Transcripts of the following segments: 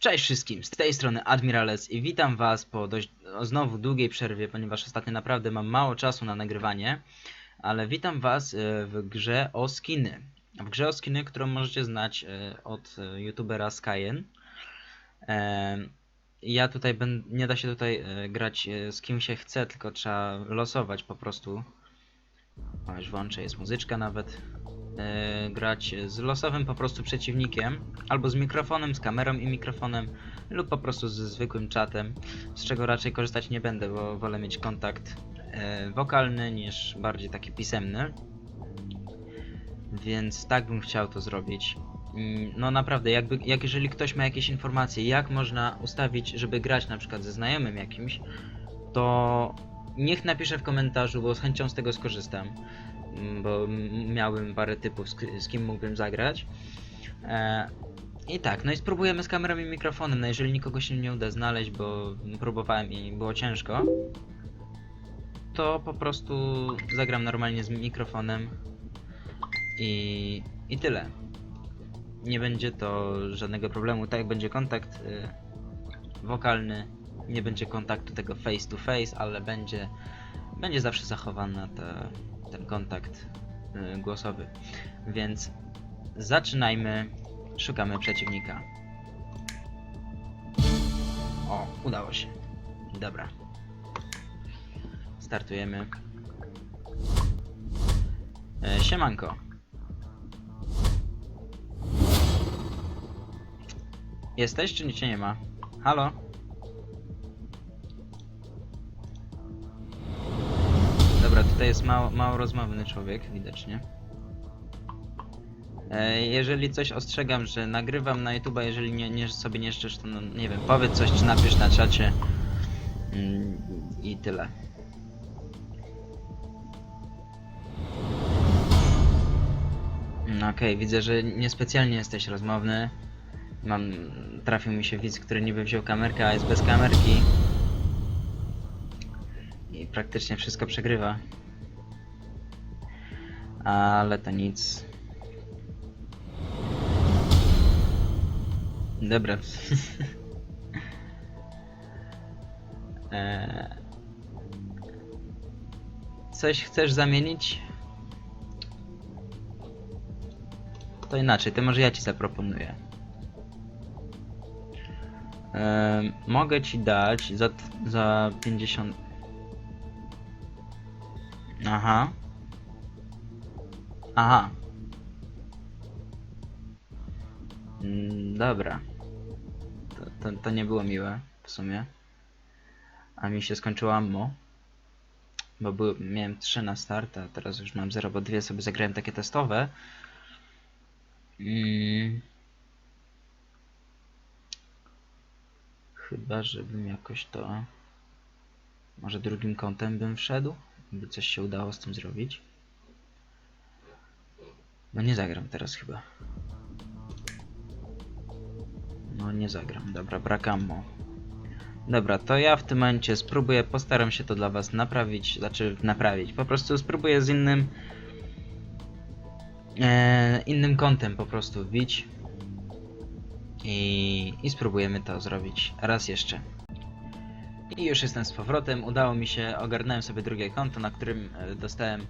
Cześć wszystkim, z tej strony Admirales i witam was po dość znowu długiej przerwie, ponieważ ostatnio naprawdę mam mało czasu na nagrywanie, ale witam was e, w grze o skiny. W grze o skiny, którą możecie znać e, od e, youtubera Skyen. Ja tutaj będę, nie da się tutaj grać z kim się chce, tylko trzeba losować po prostu. O, już włączę, jest muzyczka nawet. E, grać z losowym po prostu przeciwnikiem, albo z mikrofonem, z kamerą i mikrofonem, lub po prostu ze zwykłym czatem, z czego raczej korzystać nie będę, bo wolę mieć kontakt e, wokalny niż bardziej taki pisemny. Więc tak bym chciał to zrobić. Mm, No naprawdę, jakby, jak jeżeli ktoś ma jakieś informacje, jak można ustawić, żeby grać na przykład ze znajomym jakimś, to niech napisze w komentarzu, bo z chęcią z tego skorzystam. Mm, Bo miałbym parę typów, z, kim mógłbym zagrać. E, I tak, no i spróbujemy z kamerą i mikrofonem. No jeżeli nikogo się nie uda znaleźć, bo próbowałem i było ciężko, to po prostu zagram normalnie z mikrofonem i, i tyle. Nie będzie to żadnego problemu. Tak, będzie kontakt y, wokalny, nie będzie kontaktu tego face to face, ale będzie, będzie zawsze zachowany te, ten kontakt y, głosowy. Więc zaczynajmy. Szukamy przeciwnika. O, udało się. Dobra. Startujemy. E, siemanko. Jesteś, czy cię nie ma? Halo? Tutaj jest mało, mało rozmowny człowiek, widocznie. E, Jeżeli coś ostrzegam, że nagrywam na YouTube'a, jeżeli nie, nie sobie nie szczesz, to no, nie wiem, powiedz coś, czy napisz na czacie. Mm, I tyle. No Okej, widzę, że niespecjalnie jesteś rozmowny. Mam, trafił mi się widz, który niby wziął kamerkę, a jest bez kamerki. I praktycznie wszystko przegrywa. Ale to nic. Dobra. Eee, Coś chcesz zamienić? To inaczej, to może ja ci zaproponuję. Eee, mogę ci dać za, za 50. Aha. Aha. Mm, dobra. To, to, to nie było miłe w sumie. A mi się skończyło ammo. Bo były, miałem 3 na start, a teraz już mam 0, bo dwie sobie zagrałem takie testowe. Mm. Chyba, żebym jakoś to... Może drugim kątem bym wszedł? By coś się udało z tym zrobić. No nie zagram teraz chyba. No nie zagram, dobra, brak ammo. Dobra, to ja w tym momencie spróbuję, postaram się to dla was naprawić, znaczy naprawić, po prostu spróbuję z innym e, innym kątem po prostu wbić i, i spróbujemy to zrobić raz jeszcze. I już jestem z powrotem, udało mi się, ogarnąłem sobie drugie konto, na którym e, dostałem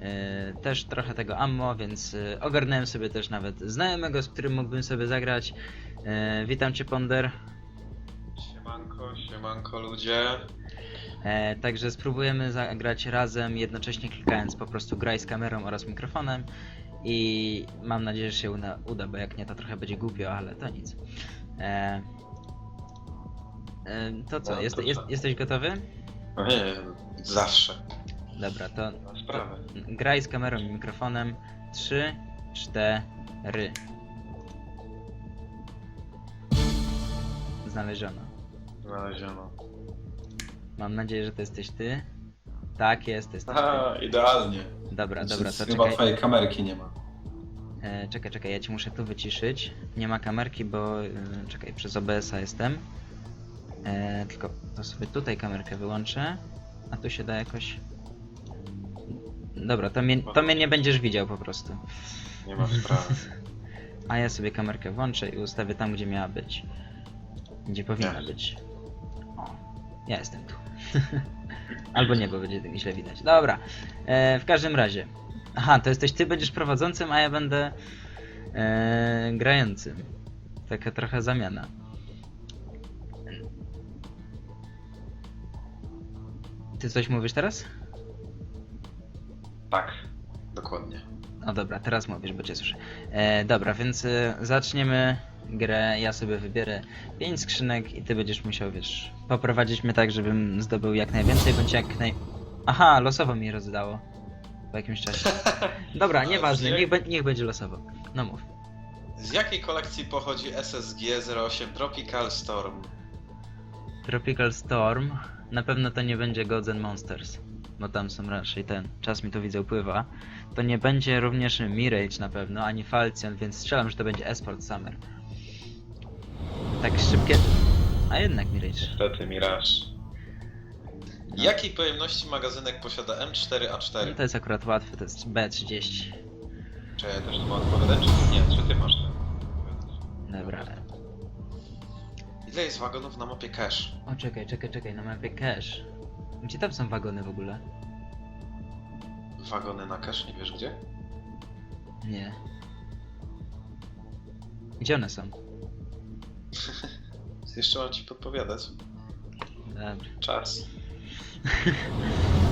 e, też trochę tego ammo, więc e, ogarnąłem sobie też nawet znajomego, z którym mógłbym sobie zagrać. E, witam cię Ponder. Siemanko, siemanko ludzie. E, także spróbujemy zagrać razem, jednocześnie klikając po prostu graj z kamerą oraz mikrofonem i mam nadzieję, że się uda, uda bo jak nie to trochę będzie głupio, ale to nic. E, to co, No, jest, to jest, co? jesteś gotowy? No nie, zawsze. Dobra, to Na sprawę. graj z kamerą i mikrofonem. 3, 4. Znaleziono. Znaleziono. Mam nadzieję, że to jesteś ty. Tak jest, jesteś ty. Aha, idealnie. Dobra, dobra, to Chyba czekaj. twojej kamerki nie ma. E, czekaj, czekaj, ja ci muszę tu wyciszyć. Nie ma kamerki, bo. E, czekaj, przez OBS-a jestem. E, tylko to sobie tutaj kamerkę wyłączę. A tu się da jakoś. Dobra, to mnie, to mnie nie będziesz widział po prostu. Nie ma sprawy. A ja sobie kamerkę włączę i ustawię tam, gdzie miała być. Gdzie powinna Nie. być. O, ja jestem tu. Albo nie, bo będzie źle widać. Dobra, e, w każdym razie. Aha, to jesteś ty będziesz prowadzącym, a ja będę e, grającym. Taka trochę zamiana. Ty coś mówisz teraz? Tak. Dokładnie. No dobra, teraz mówisz, bo cię słyszę. E, dobra, więc e, zaczniemy grę. Ja sobie wybiorę 5 skrzynek i ty będziesz musiał, wiesz, poprowadzić mnie tak, żebym zdobył jak najwięcej, bądź jak naj... Aha, losowo mi rozdało. Po jakimś czasie. Dobra, nieważne, niech, be- niech będzie losowo. No mów. Z jakiej kolekcji pochodzi SSG 08 Tropical Storm? Tropical Storm. Na pewno to nie będzie Gods and Monsters. Bo tam są raczej ten. Czas mi to widzę upływa. To nie będzie również Mirage na pewno, ani Falcon, więc strzelam, że to będzie Esport Summer. Tak szybkie. A jednak Mirage. Niestety, Mirage. No. Jakiej pojemności magazynek posiada M4A4? No to jest akurat łatwe, to jest B30. Czy ja też tu mam odpowiadać? Czy nie? Czy ty masz to? Dobra. Ile jest wagonów na mapie Cash? O czekaj, czekaj, czekaj, na mapie cash. Gdzie tam są wagony w ogóle? Wagony na Cash, nie wiesz gdzie? Nie. Gdzie one są? Jeszcze mam ci podpowiadać. Dobra. Czas.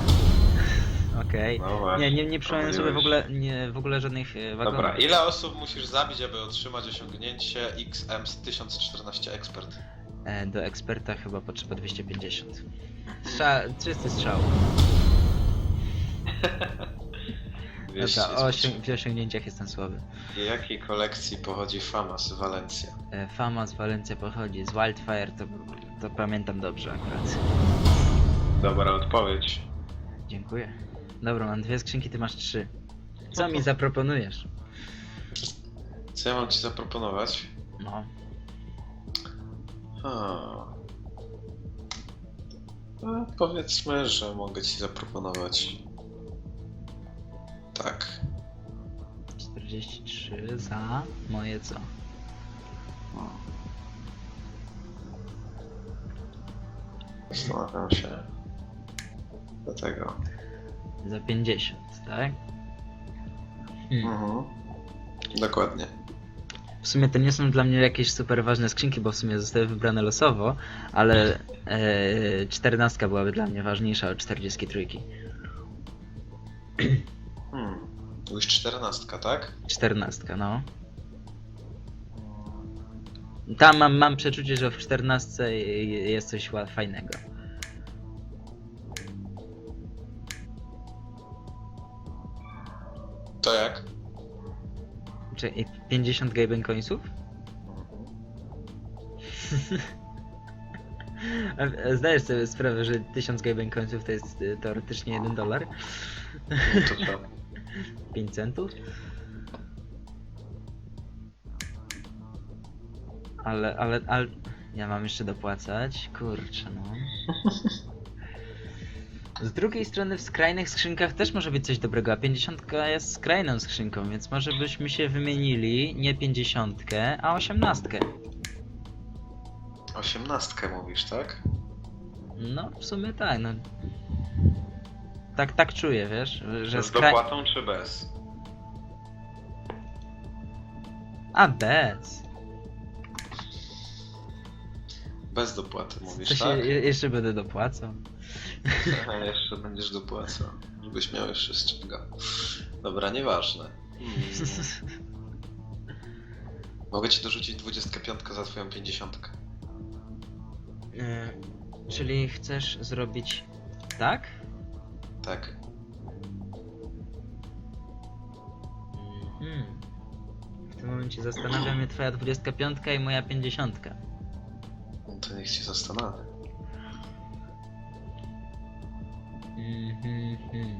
Okej. No właśnie. Nie, nie, nie przypomniałem sobie w ogóle, nie, w ogóle żadnych e, wagonów. Dobra, ile osób musisz zabić, aby otrzymać osiągnięcie XM z 1014 ekspert? E, do eksperta chyba potrzeba 250. Strzał, czysty strzał. Dobra, o osiąg- w osiągnięciach jestem słaby. Z jakiej kolekcji pochodzi Famas Valencia? E, Fama z Walencja pochodzi, z Wildfire to, to pamiętam dobrze akurat. Dobra odpowiedź. Dziękuję. Dobra, mam dwie skrzynki, ty masz trzy. Co mi zaproponujesz? Co ja mam ci zaproponować? No, Hmm. No, powiedzmy, że mogę ci zaproponować. Tak. 43 za moje co? Zastanawiam się. Dlatego. Za 50, tak? Hmm. Mhm. Dokładnie. W sumie to nie są dla mnie jakieś super ważne skrzynki, bo w sumie zostały wybrane losowo, ale e, 14 byłaby dla mnie ważniejsza od 43. Hmm. Już czternastka, tak? 14, no. Tam mam, mam przeczucie, że w 14 jest coś fajnego. To jak? Czy i 50 Gaben Coinsów? Zdajesz sobie sprawę, że 1000 Gaben Coinsów to jest y, teoretycznie 1 dolar? No to co? 5 centów? Ale, ale, ale... Ja mam jeszcze dopłacać? Kurczę no. Z drugiej strony w skrajnych skrzynkach też może być coś dobrego, a 50 jest skrajną skrzynką, więc może byśmy się wymienili nie 50, a 18. Osiemnastkę mówisz, tak? No, w sumie tak, no. Tak, tak czuję, wiesz, że Z skraj... dopłatą czy bez? A, bez. Bez dopłaty mówisz, się tak? je- jeszcze będę dopłacał. Aha, jeszcze będziesz dopłacał. Żebyś miał jeszcze z czego. Dobra, nieważne. Hmm. Mogę ci dorzucić 25 za twoją 50. E, czyli chcesz zrobić tak? Tak. Mhm. W tym momencie zastanawia mnie twoja 25 i moja 50. To niech się zastanawia. Mhm.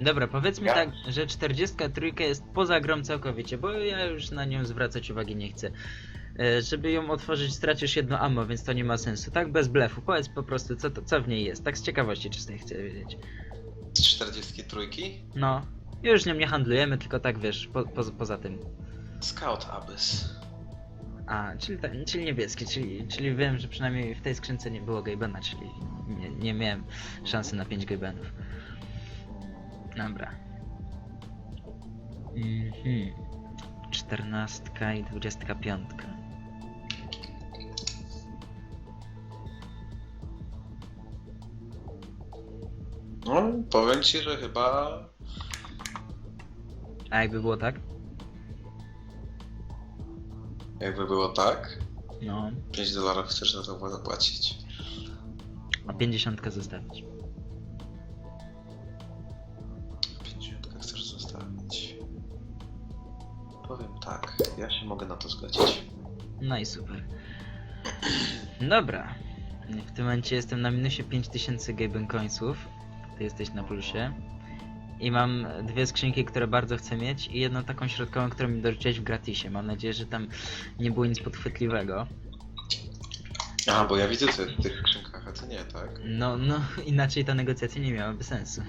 Dobra, powiedzmy Ja- tak, że 43 jest poza grą całkowicie, bo ja już na nią zwracać uwagi nie chcę. E, Żeby ją otworzyć, stracisz jedno ammo, więc to nie ma sensu. Tak bez blefu, powiedz po prostu, co, to, co w niej jest. Tak z ciekawości czystej chcę wiedzieć. Z 43? No, już nią nie handlujemy, tylko tak wiesz, po, po, poza tym. Scout Abyss. A, czyli, ta, czyli niebieski, czyli, czyli wiem, że przynajmniej w tej skrzynce nie było Gabena, czyli nie, nie miałem szansy na 5 Gabenów. Dobra. Mhm. 14 i 25. No, powiem ci, że chyba A jakby było tak? Jakby było tak, No. 5 dolarów chcesz za to zapłacić. A 50 zostawić. 50 chcesz zostawić. Powiem tak, ja się mogę na to zgodzić. No i super. Dobra. W tym momencie jestem na minusie 5000 Gaben Coinsów. Ty jesteś na plusie. I mam dwie skrzynki, które bardzo chcę mieć i jedną taką środkową, którą mi dorzuciłeś w gratisie. Mam nadzieję, że tam nie było nic podchwytliwego. A, bo ja widzę co w tych skrzynkach, a ty nie, tak? No, no, inaczej ta negocjacja nie miałaby sensu.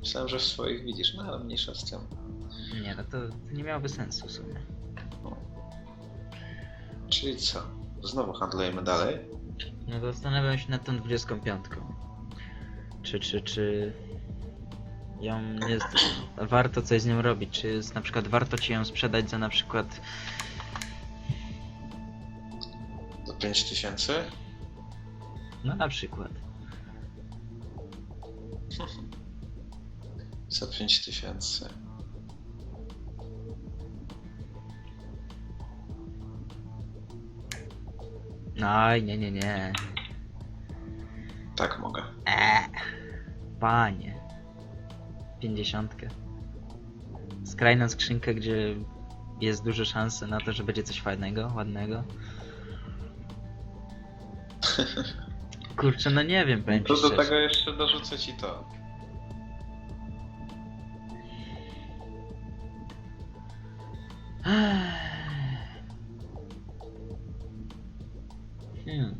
Myślałem, że w swoich widzisz, no ale mniejsza z tym. Nie, no to, to nie miałoby sensu w sumie. Czyli co? Znowu handlujemy dalej? No to zastanawiam się nad tą 25. Czy, czy, czy ją jest warto coś z nią robić? Czy jest na przykład warto ci ją sprzedać za na przykład Do 5000? no na przykład. Za 5000. Aj, nie, nie, nie. Tak mogę. Eee, panie. 50. Skrajną skrzynkę, gdzie jest duże szanse na to, że będzie coś fajnego, ładnego. Kurczę, no nie wiem, powiem To ci do szczerze. tego jeszcze dorzucę ci to. Hmm.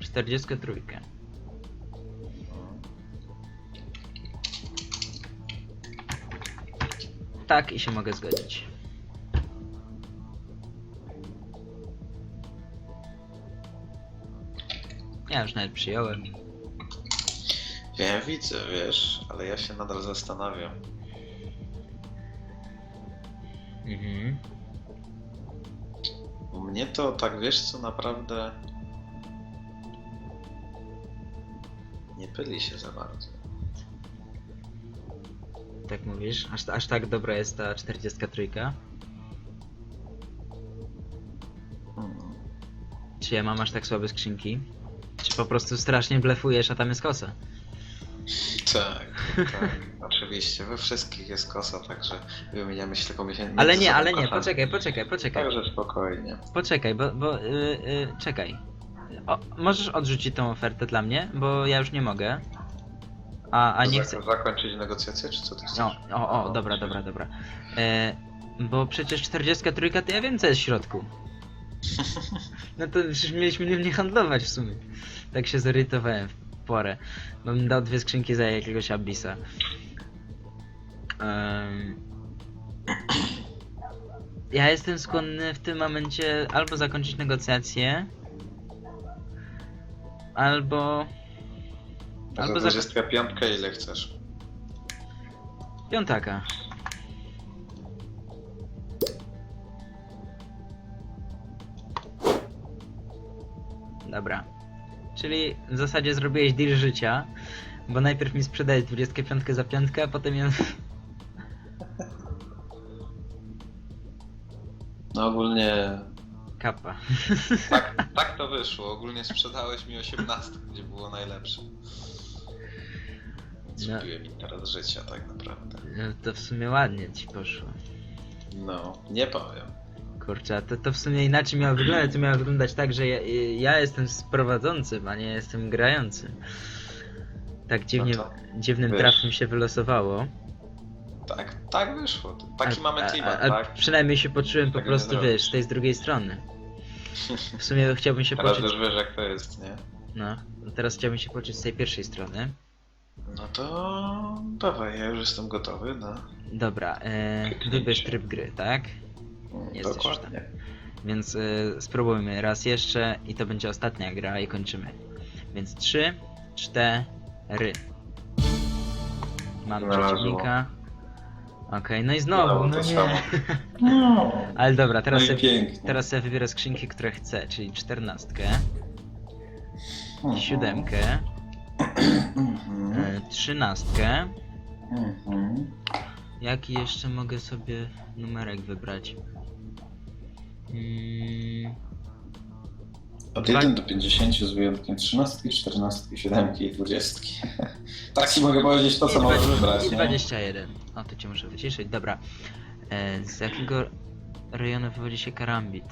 43. Tak i się mogę zgodzić. Ja już nawet przyjąłem. Ja widzę, wiesz, ale ja się nadal zastanawiam. Mhm. Mnie to tak wiesz co naprawdę nie pyli się za bardzo. Tak mówisz? Aż, aż tak dobra jest ta 43? Hmm. Czy ja mam aż tak słabe skrzynki? Czy po prostu strasznie blefujesz, a tam jest kosa? Tak, tak. Oczywiście, we wszystkich jest kosa, także wymieniamy się tylko miesięcznie. Ale nie, ale nie, poczekaj, poczekaj, poczekaj. Także spokojnie. Poczekaj, bo, bo y, y, czekaj. O, możesz odrzucić tą ofertę dla mnie, bo ja już nie mogę. A, a nie Zak- chcę. Zakończyć negocjacje, czy co ty chcesz? O, o, o, dobra, dobra, dobra. E, bo przecież 43 to ja wiem co jest w środku. No to przecież mieliśmy nim nie handlować w sumie. Tak się zorientowałem w porę. Bo bym dał dwie skrzynki za jakiegoś Abyssa. Em, ja jestem skłonny w tym momencie albo zakończyć negocjacje, albo... Albo za za 25 ile chcesz? piątaka. Dobra. Czyli w zasadzie zrobiłeś deal życia, bo najpierw mi sprzedałeś 25 za piątkę, a potem ją... No ogólnie Kappa. tak, tak to wyszło. Ogólnie sprzedałeś mi 18, gdzie było najlepsze. Zrobiłem mi teraz życia tak naprawdę. No to w sumie ładnie ci poszło. No, nie powiem. Kurczę, a to, to w sumie inaczej miało wyglądać. To miało wyglądać tak, że ja, ja jestem prowadzącym, a nie jestem grającym. Tak dziwnie, No dziwnym wiesz. trafem się wylosowało. Tak, tak wyszło. Taki A- mamy klimat, a, a tak? Przynajmniej się poczułem po Tego nie prostu, wiesz, z tej z drugiej strony. W sumie chciałbym się Teraz poczuć. już wiesz jak to jest, nie? No, teraz chciałbym się poczuć z tej pierwszej strony. No to dawaj, ja już jestem gotowy na... Dobra, e, wybierz tryb gry, tak? Jesteś już Dokładnie. Więc y, spróbujmy raz jeszcze i to będzie ostatnia gra i kończymy. Więc 3, 4. Mam Znalazło. przeciwnika. Okej, no i znowu, Znowu no to nie. samo. No, Ale dobra, teraz, no i sobie, pięknie. teraz sobie wybiorę skrzynki, które chcę, czyli czternastkę, siódemkę, Mhm. y, trzynastkę. Mhm. Jaki jeszcze mogę sobie numerek wybrać? Mm, Od Dwa- 1 do 50 z wyjątkiem 13, 14, 7 i 20. tak ci mogę powiedzieć to, co I możesz dwa- wybrać. I nie? 21. O, to cię muszę wyciszyć. Dobra. E, z jakiego rejonu wywodzi się karambit?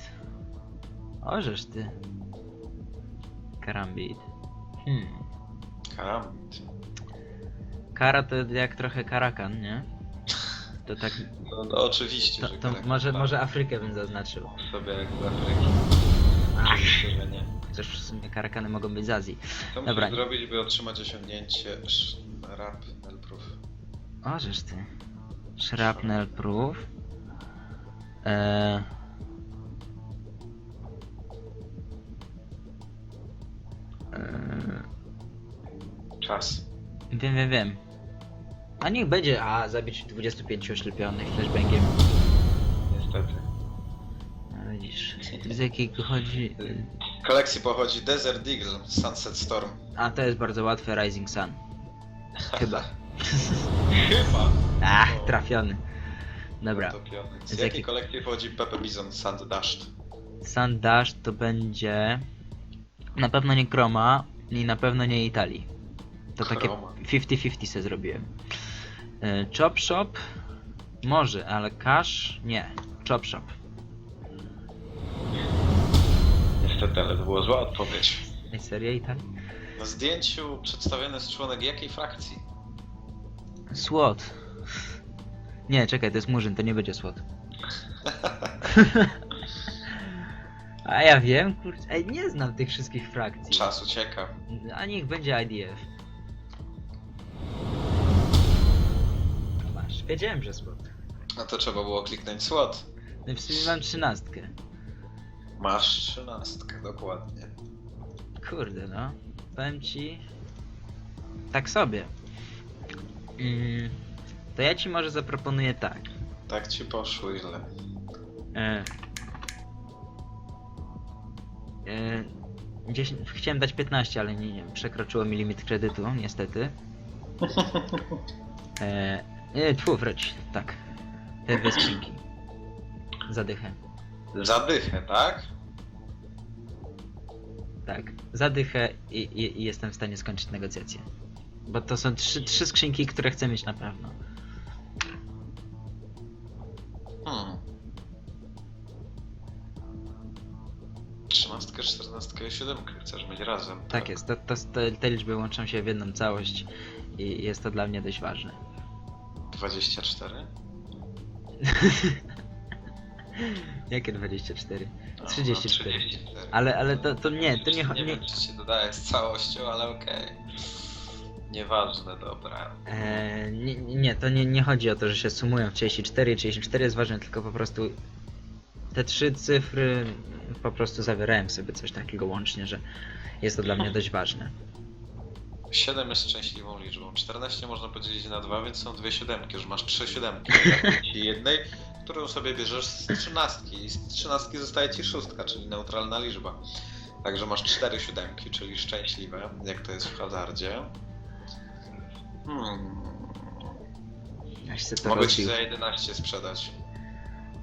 Ożeż ty. Karambit. Hmm. Karambit. Kara to jak trochę karakan, nie? To tak. No, no oczywiście, To, że to Karak- może, tak. może Afrykę bym zaznaczył. sobie jak z Afryki. Oczywiście, że nie. Chociaż w sumie karakany mogą być z Azji. Co Dobra. musisz zrobić, by otrzymać osiągnięcie sz- rap Nelproof? Ożeż ty. Shrapnel proof. Eee... Czas. Wiem, wiem, wiem. A niech będzie, a zabić 25 oślepionych flashbangiem. Niestety. No widzisz, z jakiego chodzi... Z kolekcji pochodzi Desert Eagle, Sunset Storm. A to jest bardzo łatwe, Rising Sun. Chyba. Chyba. Ach, O. trafiony. Dobra, Utopiony. Z, Z jakiej kolekcji pochodzi Pepe Bison Sand Dashed? Sun Dash to będzie... Na pewno nie Chroma i na pewno nie Italii. To takie Chroma. 50-50 se zrobiłem. E, Chop Shop? Może, ale Cash? Nie. Chop Shop. Niestety, ale to była zła odpowiedź. Ej, seria Italii? Na zdjęciu przedstawiony jest członek jakiej frakcji? SWAT. Nie, czekaj, to jest Murzyn, to nie będzie SWAT. A ja wiem, kurczę, ej, nie znam tych wszystkich frakcji. Czas ucieka. A niech będzie IDF. Wiedziałem, że SWAT. No to trzeba było kliknąć SWAT. No i w sumie mam trzynastkę. Masz trzynastkę, dokładnie. Kurde no, powiem ci... Tak sobie. Mm, to ja ci może zaproponuję tak. Tak ci poszło źle. E, e, 10, chciałem dać 15, ale nie, nie, przekroczyło mi limit kredytu, niestety. E, e, tfu, wróć, tak. Te dwie skrzynki. Zadychę. Zadychę, tak? Tak, zadychę i, i, i jestem w stanie skończyć negocjacje. Bo to są trzy, trzy skrzynki, które chcę mieć na pewno. Hmm. Trzynastkę, czternastkę i siódemkę chcesz mieć razem. Tak jest, to, to, te, te liczby łączą się w jedną całość i jest to dla mnie dość ważne. 24? Jakie 24? No, 34. No, 34. Ale, ale to, to nie, to nie, Nie cho- nie, wiem, czy się dodaje z całością, ale okej. Nieważne, dobra. e, nie, nie, to nie, nie chodzi o to, że się sumują 34, 34 jest ważne, tylko po prostu te trzy cyfry po prostu zawierałem sobie coś takiego łącznie, że jest to dla mnie dość ważne. 7 jest szczęśliwą liczbą. 14 można podzielić na 2, więc są dwie siódemki, że masz trzy siódemki. Ci jednej, którą sobie bierzesz z trzynastki. I z trzynastki zostaje ci szóstka, czyli neutralna liczba. Także masz cztery siódemki, czyli szczęśliwe, jak to jest w hazardzie. Hmm. Aż się to Mogę ci za 11 sprzedać.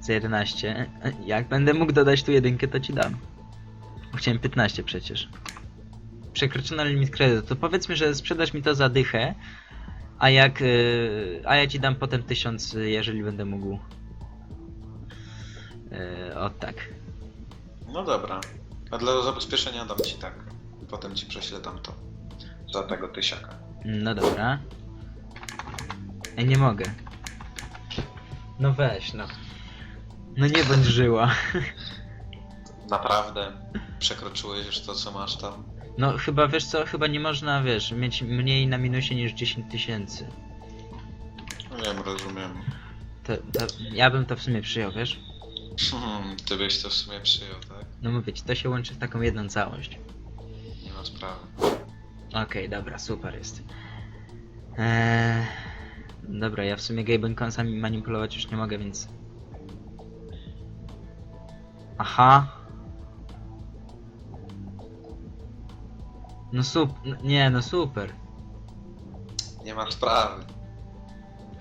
Za 11. Jak będę mógł dodać tu jedynkę, to ci dam. Bo Chciałem 15 przecież. Przekroczono limit kredytu. To powiedzmy, że sprzedasz mi to za dychę, a jak. Yy, a ja ci dam potem 1000, jeżeli będę mógł. Yy, o tak. No dobra. A dla zabezpieczenia dam ci tak. Potem ci prześlę to. Za tego tysiaka. No dobra. Ej, nie mogę. No weź, no. No nie bądź żyła. Naprawdę przekroczyłeś już to, co masz tam. No chyba wiesz co, chyba nie można, wiesz, mieć mniej na minusie niż 10 tysięcy. No wiem, rozumiem. To, to ja bym to w sumie przyjął, wiesz? Hmm, ty byś to w sumie przyjął, tak? No mówię ci, to się łączy w taką jedną całość. Nie ma sprawy. Okej, dobra, super jest. Eee, dobra, ja w sumie Gaben konsami manipulować już nie mogę, więc... Aha. No sup... n- Nie, no super. Nie ma sprawy.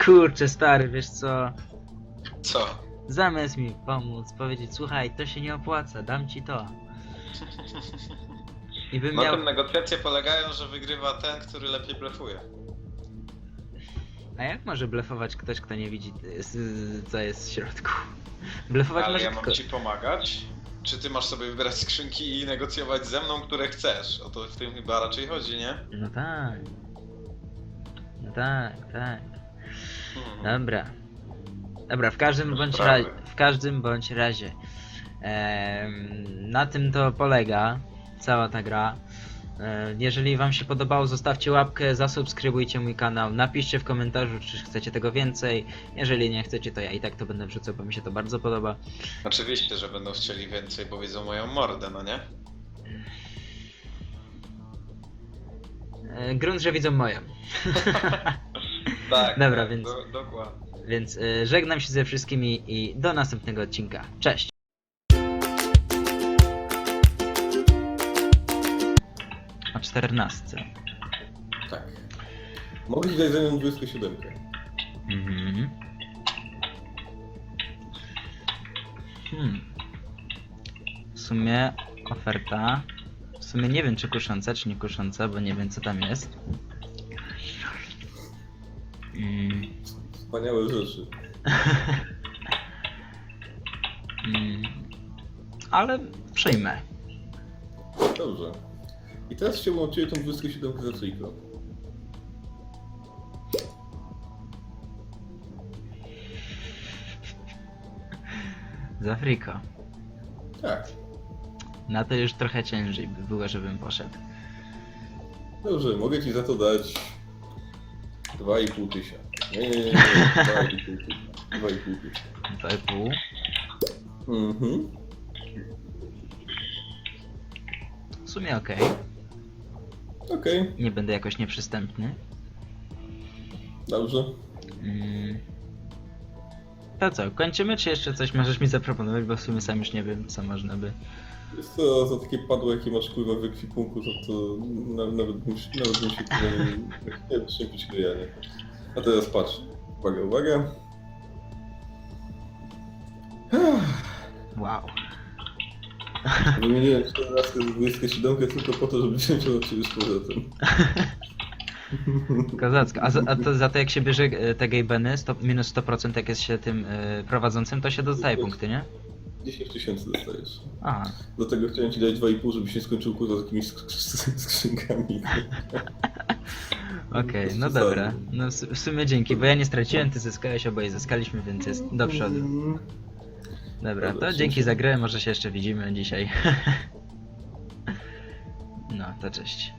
Kurczę, stary, wiesz co? Co? Zamiast mi pomóc, powiedzieć, słuchaj, to się nie opłaca, dam ci to. I bym Na miał... tym negocjacje polegają, że wygrywa ten, który lepiej blefuje. A jak może blefować ktoś, kto nie widzi, y, co jest w środku? Blefować Ale może ja mam tylko... ci pomagać? Czy ty masz sobie wybierać skrzynki i negocjować ze mną, które chcesz? O to w tym chyba raczej chodzi, nie? No tak. No tak, tak. Hmm. Dobra. Dobra, w każdym bądź sprawy. razie, w każdym bądź razie. em, na tym to polega cała ta gra. E, Jeżeli wam się podobało, zostawcie łapkę, zasubskrybujcie mój kanał, napiszcie w komentarzu, czy chcecie tego więcej. Jeżeli nie chcecie, to ja i tak to będę wrzucał, bo mi się to bardzo podoba. Oczywiście, że będą chcieli więcej, bo widzą moją mordę, no nie? E, Grunt, że widzą moją. Tak. Dobra, tak, więc- Do, dokładnie. Więc e, żegnam się ze wszystkimi i do następnego odcinka. Cześć! O 14. Tak. Mogę ci dać za nią 27. Mhm. Hmm. W sumie oferta. W sumie nie wiem czy kusząca, czy nie kusząca, bo nie wiem co tam jest. Mm. Wspaniałe rzeczy. Mm. Ale przyjmę. Dobrze. I teraz od Ciebie tą 27 za Friko. Z Afriko. Tak. Na to już trochę ciężej by było, żebym poszedł. Dobrze, mogę Ci za to dać 2,5 tysiąca. Nie, nie, nie, nie, 2,5 tysiąca. 2,5 tysiąca. 2,5. Mhm. W sumie okej. Okej, Nie będę jakoś nieprzystępny. dobrze. Mm. To co, kończymy, czy jeszcze coś możesz mi zaproponować, bo w sumie sam już nie wiem, co można by... Jest to za takie padło, jakie masz kurwa w ekwipunku, to, to na, nawet, bym się- nawet bym się nie wiem, szczępić kryjanie. A teraz patrz. Uwaga, uwaga. Wow. Wymieniłem 14 z 27 tylko po to, żeby wziąć od ciebie z powrotem. Kozacko. A, za, a to za to jak się bierze e, te gejbeny, 100, minus 100% jak jest się tym e, prowadzącym, to się dostaje punkty, nie? 10 tysięcy dostajesz. Aha. Do tego chciałem ci dać 2,5, żebyś nie skończył kurwa z jakimiś sk- sk- skrzynkami. Okej, no Przesadnie. dobra. No w, su- w sumie dzięki, bo ja nie straciłem, ty zyskałeś, oboje zyskaliśmy, więc jest do przodu. Dobra, to dzięki za grę, może się jeszcze widzimy dzisiaj. No, to cześć.